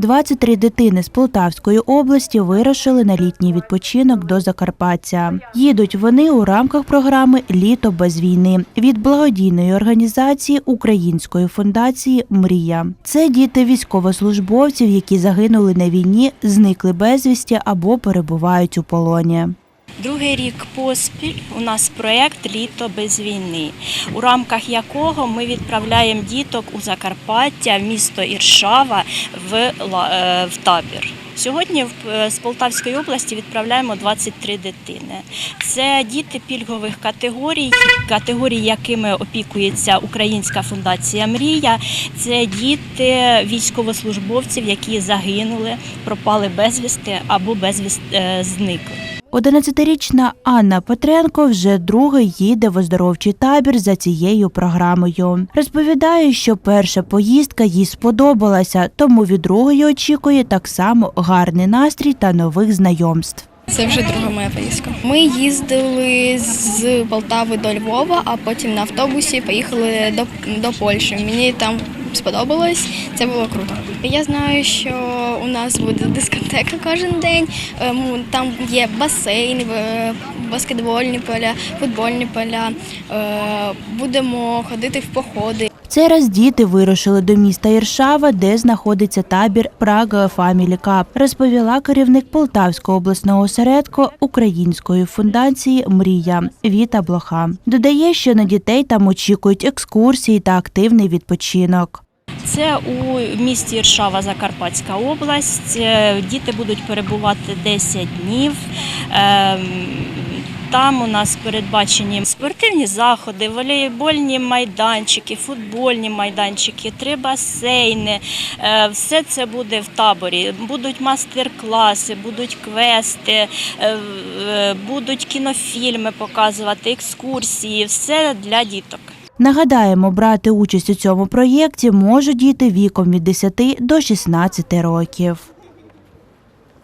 23 дитини з Полтавської області вирушили на літній відпочинок до Закарпаття. Їдуть вони у рамках програми Літо без війни від благодійної організації Української фундації Мрія. Це діти військовослужбовців, які загинули на війні, зникли безвісті або перебувають у полоні. Другий рік поспіль у нас проєкт Літо без війни, у рамках якого ми відправляємо діток у Закарпаття, в місто Іршава в, е, в табір. Сьогодні е, з Полтавської області відправляємо 23 дитини. Це діти пільгових категорій, категорій, якими опікується Українська фундація Мрія. Це діти військовослужбовців, які загинули, пропали безвісти або безвість е, зникли. 11-річна Анна Петренко вже другий їде в оздоровчий табір за цією програмою. Розповідає, що перша поїздка їй сподобалася, тому від другої очікує так само гарний настрій та нових знайомств. Це вже друга моя поїздка. Ми їздили з Полтави до Львова, а потім на автобусі поїхали до, до Польщі. Мені там сподобалось, це було круто. Я знаю, що у нас буде дискотека кожен день. Ем, Там є басейн, е, баскетбольні поля, футбольні поля. Е, Будемо ходити в походи. Цей раз діти вирушили до міста Іршава, де знаходиться табір Прага Фамілі Кап, розповіла керівник Полтавського обласного осередку Української фундації Мрія Віта Блоха. Додає, що на дітей там очікують екскурсії та активний відпочинок. Це у місті Іршава, Закарпатська область. Е, Діти будуть перебувати 10 днів. Там у нас передбачені спортивні заходи, волейбольні майданчики, футбольні майданчики, три басейни. Е, Все це буде в таборі. Будуть мастер-класи, будуть квести, е, е, будуть кінофільми показувати, екскурсії. Все для діток. Нагадаємо, брати участь у цьому проєкті можуть діти віком від 10 до 16 років.